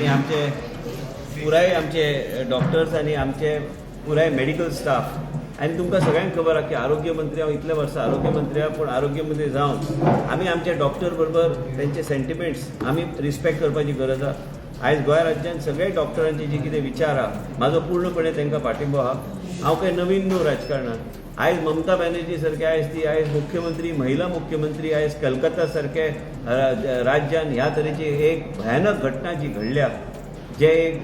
आनी आमचे पुराय आमचे डॉक्टर्स आनी आमचे पुराय मेडिकल स्टाफ आनी तुमकां सगळ्यांक खबर आहा की आरोग्य मंत्री हांव इतले वर्सां आरोग्य मंत्री आहा पूण आरोग्य मंत्री जावन आमी आमचे डॉक्टर बरोबर तेंचे सेंटिमेंट्स आमी रिस्पेक्ट करपाची गरज आहा. आयज गोंय राज्यांत सगळे डॉक्टरांचे जे कितें विचार आहा म्हाजो पूर्णपणे तांकां पाठिंबो आहा. हांव काय नवीन न्हू राजकारणांत. आयज ममता बॅनर्जी सारखे आयज ती आयज मुख्यमंत्री महिला मुख्यमंत्री आयज कलकत्ता सारखे राज्यान ह्या तरेची एक भयानक घटना जी घडल्या जे एक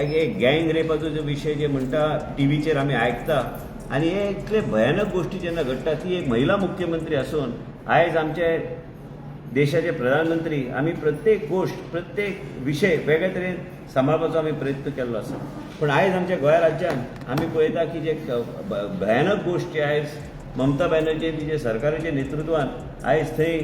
एक- एक गँग रेपाचो जो विशय जे म्हणटा टीव्हीचेर आमी आयकता आनी हे इतले भयानक गोश्टी जेन्ना घडटा ती एक महिला मुख्यमंत्री आसून आयज आमचे देशाचे प्रधानमंत्री आमी प्रत्येक गोष्ट प्रत्येक विशय वेगळे तरेन सांबाळपाचो आमी प्रयत्न केल्लो आसा पूण आयज आमच्या गोंय राज्यांत आमी पळयता की जे भयानक गोश्ट जे आयज ममता बॅनर्जी तिचे सरकाराच्या नेतृत्वान आयज थंय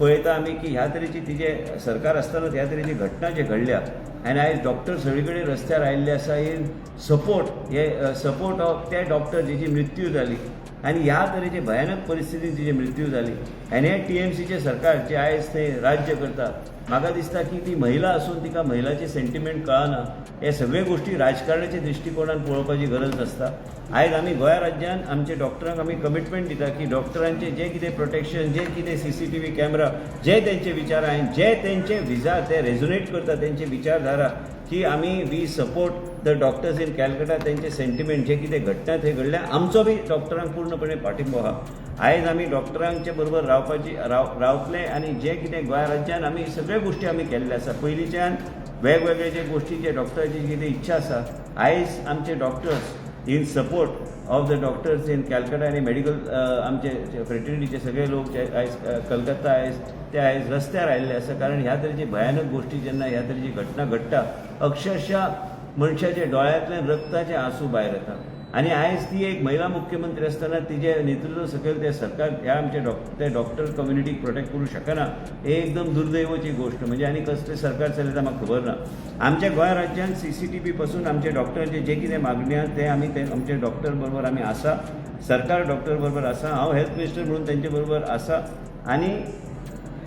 पळयता आमी की ह्या तरेची तिचे सरकार आसतना ह्या तरेची घटना जे घडल्या आनी आयज डॉक्टर सगळे कडेन रस्त्यार आयिल्ले आसा इन सपोर्ट हे सपोर्ट ऑफ ते डॉक्टर जेची मृत्यू जाली आनी ह्या तरेचे भयानक परिस्थितीत तिचे मृत्यू जाली आनी आय टी एम सीचे सरकार जे आयज थंय राज्य करता म्हाका दिसता की ती महिला असून तिका महिलाचे सेंटिमेंट कळना हे सगळे गोश्टी राजकारणाच्या दृश्टिकोनान पळोवपाची गरज नासता. आयज आमी गोंय राज्यान आमच्या डॉक्टरांक आमी कमिटमेंट दिता की डॉक्टरांचे जे कितें प्रोटेक्शन जे कितें C C T V camera जे तेंचे विचार आहेत जे तेंचे विचार ते रेझोनेट करता तेंचे विचारधारा की आमी we support the doctors in Calcutta तेंचे सेंटिमेंट जे कितें घडटा थंय घडल्या. आमचो बी डॉक्टरांक पूर्णपणे पाठिंबो आहा आयज आमी डॉक्टरांचे बरोबर रावपाची राव रावतले आनी जे कितें गोंय राज्यान आमी सगळ्यो गोश्टी आमी केल्ले आसा पयलींच्यान वेगवेगळे जे गोश्टी जे डॉक्टराची कितें इच्छा आसा आयज आमचे doctors in support of the doctors in Calcutta आनी मेडिकल आमचे फ्रेटर्निटीचे सगळे लोक जे आयज कलकत्ता आयज ते आयज रस्त्यार आयिल्ले आसा कारण ह्या तरेची भयानक गोश्टी जेन्ना ह्या तरेची घटना घडटा अक्षरशः मनशाच्या डोळ्यांतल्यान रक्ताचे आंसू भायर येता आनी आयज ती एक महिला मुख्यमंत्री आसतना तिचे नेतृत्व सकयल ते सरकार ह्या आमचे डॉक्टर ते डॉक्टर कम्युनिटीक प्रोटेक्ट करू शकना हे एकदम दुर्दैवाची गोष्ट. म्हणजे आनी कसले सरकार चलयता म्हाका खबर ना. आमच्या गोंय राज्यात सी सी टी व्ही पासून आमचे डॉक्टरांचे जे कितें मागणी आहा ते आमी ते आमचे डॉक्टर बरोबर आमी आसा. सरकार डॉक्टर बरोबर आसा. हांव हेल्थ मिनिस्टर म्हणून तेंचे बरोबर आसा. आनी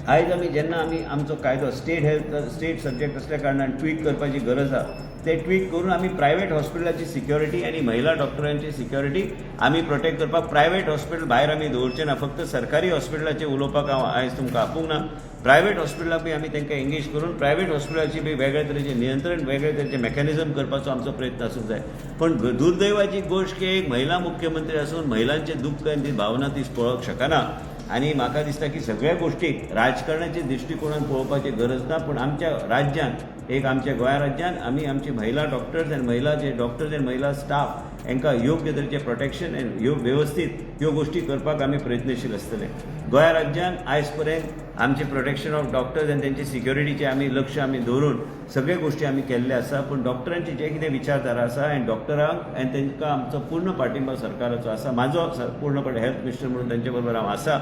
आयज आमी जेन्ना आमी आमचो कायदो स्टेट हेल्थ स्टेट सब्जेक्ट असल्या कारणान ट्वीट करपाची गरज आहा. ते ट्वीट करून आमी प्रायवेट हॉस्पिटलाची सिक्युरिटी आनी महिला डॉक्टरांची सिक्युरिटी आमी प्रोटेक्ट करपाक प्रायवेट हॉस्पिटल भायर आमी दवरचे ना फक्त सरकारी हॉस्पिटलाचे उलोवपाक हांव आयज तुमकां आपूंक ना? प्रायवेट हॉस्पिटलाक बी आमी तांकां एंगेज करून प्रायवेट हॉस्पिटलाची बी वेगळे तरेचे नियंत्रण वेगळे तरेचे मेकॅनिझम करपाचो आमचो प्रयत्न आसूंक जाय. पण दुर्दैवाची गोश्ट की एक महिला मुख्यमंत्री आसून महिलांचे दुःख आनी ती भावना ती पळोवंक शकना. आनी म्हाका दिसता की सगळ्या गोश्टीक राजकारणाचे दृश्टिकोनान पळोवपाची गरज ना पूण आमच्या राज्यांत एक आमच्या गोंय राज्यांत आमी आमची महिला डॉक्टर्स आनी महिला जे डॉक्टर्स आनी महिला स्टाफ हांकां योग्य तरेचे प्रोटेक्शन आनी वेवस्थीत ह्यो गोश्टी करपाक आमी प्रयत्नशील आसतले गोंय राज्यांत आयज पर्यंत आमचे प्रोटेक्शन ऑफ डॉक्टर्स आनी तेंचे सिक्युरिटीचे आमी लक्ष आमी दवरून सगळे गोश्टी आमी केल्ले आसा पूण डॉक्टरांचे जे कितें विचारधारा आसा आनी डॉक्टरांक आनी तांकां आमचो पूर्ण पाठिंबा सरकाराचो आसा म्हाजो पूर्णपणे हेल्थ मिनिस्टर म्हणून तांचे बरोबर हांव आसा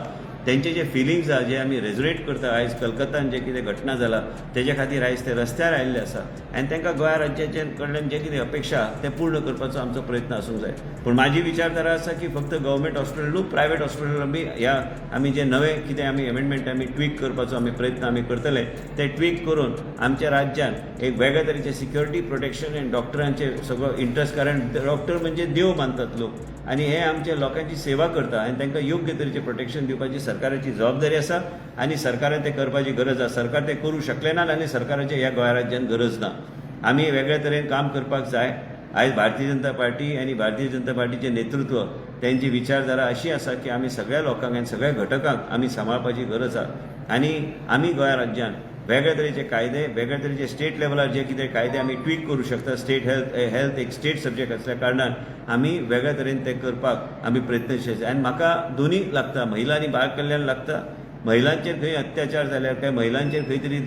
तेंचे जे फिलिंग्स आहा जे आमी रेजोनेट करता आयज कलकत्तान जे कितें घटना जाला तेज्या खातीर आयज ते रस्त्यार आयिल्ले आसा आनी तांकां गोंय राज्याचे कडल्यान जे कितें अपेक्षा ते पूर्ण करपाचो आमचो प्रयत्न आसूंक जाय पूण म्हाजी विचारधारा आसा की फक्त गव्हर्मेंट हॉस्पिटल न्हू प्रायवेट हॉस्पिटल बी ह्या आमी जे नवे कितें आमी एमेंडमेंट आमी ट्वीक करपाचो आमी प्रयत्न आमी करतले. ते ट्वीक करून आमच्या राज्यान एक वेगळे तरेचे सिक्युरिटी प्रोटेक्शन आनी डॉक्टरांचे सगळो इंट्रस्ट कारण डॉक्टर म्हणजे देव मानतात लोक. आनी हे आमच्या लोकांची सेवा करता आनी तांकां योग्य तरेचे प्रोटेक्शन दिवपाची सरकाराची जबाबदारी आसा आनी सरकारान ते करपाची गरज आसा सरकार ते करूं शकले ना आनी सरकाराचे ह्या गोंय राज्यान गरज ना. आमी वेगळ्या तरेन काम करपाक जाय. आयज भारतीय जनता पार्टी आनी भारतीय जनता पार्टीचे नेतृत्व त्यांची विचारधारा अशी आसा की आमी सगळ्या लोकांक आनी सगळ्या घटकांक आमी सांबाळपाची गरज आसा आनी आमी गोंय राज्यान वेगळे तरेचे कायदे वेगळे तरेचे स्टेट लेवलार जे कितें कायदे आमी ट्वीट करूंक शकता. स्टेट हेल्थ हेल्थ एक स्टेट सब्जेक्ट आसल्या कारणान आमी वेगळ्या तरेन ते करपाक आमी प्रयत्नशील. आनी म्हाका दोनी लागता. महिला आनी बाळ कल्याण लागता. महिलांचेर खंय अत्याचार जाल्यार काय महिलांचेर खंय तरी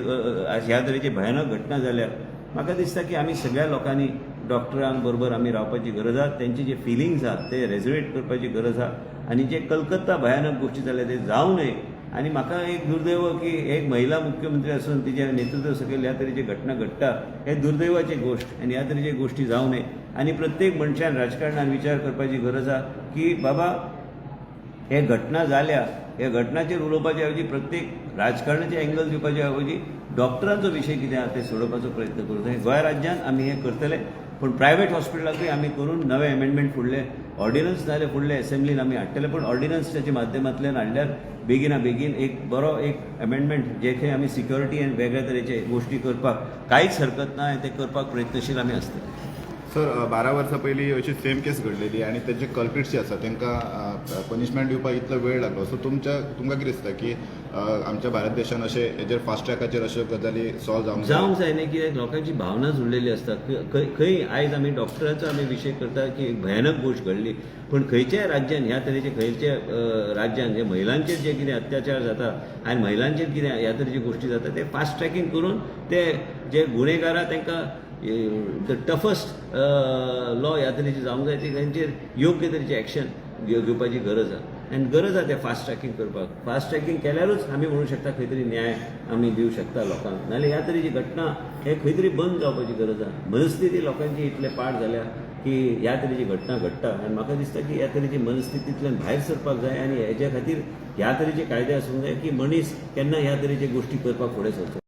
ह्या तरेची भयानक घटना जाल्यार म्हाका दिसता की आमी सगळ्या लोकांनी डॉक्टरां बरोबर आमी रावपाची गरज आहा. तेंचे जे फिलिंग्स आहा ते रेजुरेट करपाची गरज आहा. आनी जे कलकत्ता भयानक गोश्टी जाल्या ते जावं नये. आनी म्हाका एक दुर्दैव की एक महिला मुख्यमंत्री आसून तिच्या नेतृत्व सकयल ह्या तरेची घटना घडटा हे दुर्दैवाची गोश्ट आनी ह्या तरेचे गोश्टी जावं नये. आनी प्रत्येक मनशान राजकारणान विचार करपाची गरज आसा की बाबा हे घटना जाल्या हे घटनाचेर उलोवपाचे ऐवजी प्रत्येक राजकारणाचे एंगल दिवपाचे ऐवजी डॉक्टरांचो विशय कितें आहा ते सोडोवपाचो प्रयत्न करूं गोंय राज्यांत आमी हें करतले पूण प्रायव्हेट हॉस्पिटलाकूय आमी करून नवे अमेंडमेंट फुडले. ऑर्डिनन्स नाल्या फुडल्या असेंब्लीन आमी हाडटले पूण ऑर्डिनन्सच्या माध्यमांतल्यान हाडल्यार बेगिना बेगीन एक बरो एक अमेंडमेंट जे खंय आमी सिक्युरिटी आनी वेगळ्या तरेचे गोश्टी करपाक कांयच हरकत ना ते करपाक प्रयत्नशील आमी आसतले सर बारा वर्सां पयलीं अशी सेम केस घडलेली आनी तेजे कल्प्रिट्स जे आसा तांकां पनिशमेंट दिवपाक इतलो वेळ लागलो. सो तुमच्या तुमकां कितें दिसता की आमच्या भारत देशान अशे हेजेर फास्ट ट्रॅकाचेर अश्यो गजाली सॉल्व जावंक जावंक जाय न्ही कित्याक लोकांची भावना जुळलेली आसता खंय आयज आमी डॉक्टरांचो आमी विशय करता की भयानक गोश्ट घडली. पूण खंयच्याय राज्यान ह्या तरेचे खंयच्या राज्यान जे महिलांचेर जे कितें अत्याचार जाता आनी महिलांचेर कितें ह्या तरेची गोश्टी जाता ते फास्ट ट्रॅकींग करून ते जे गुन्हेगारां तांकां द टफस्ट लॉ ह्या तरेची जावंक जाय ती तांचेर योग्य तरेची एक्शन घेवपाची गरज आहा. आनी गरज आसा तें फास्ट ट्रॅकींग करपाक. फास्ट ट्रॅकींग केल्यारूच आमी म्हणूंक शकता खंय तरी न्याय आमी दिवंक शकता लोकांक नाजाल्यार ह्या तरेची घटना हे खंय तरी बंद जावपाची गरज आसा मनस्थिती लोकांची इतले पाड जाल्या की ह्या तरेची घटना घडटा आनी म्हाका दिसता की ह्या तरेची मनस्थितींतल्यान भायर सरपाक जाय आनी हेच्या खातीर ह्या तरेचे कायदे आसूंक जाय की मनीस केन्ना ह्या तरेचे गोश्टी करपाक फुडें सरचो.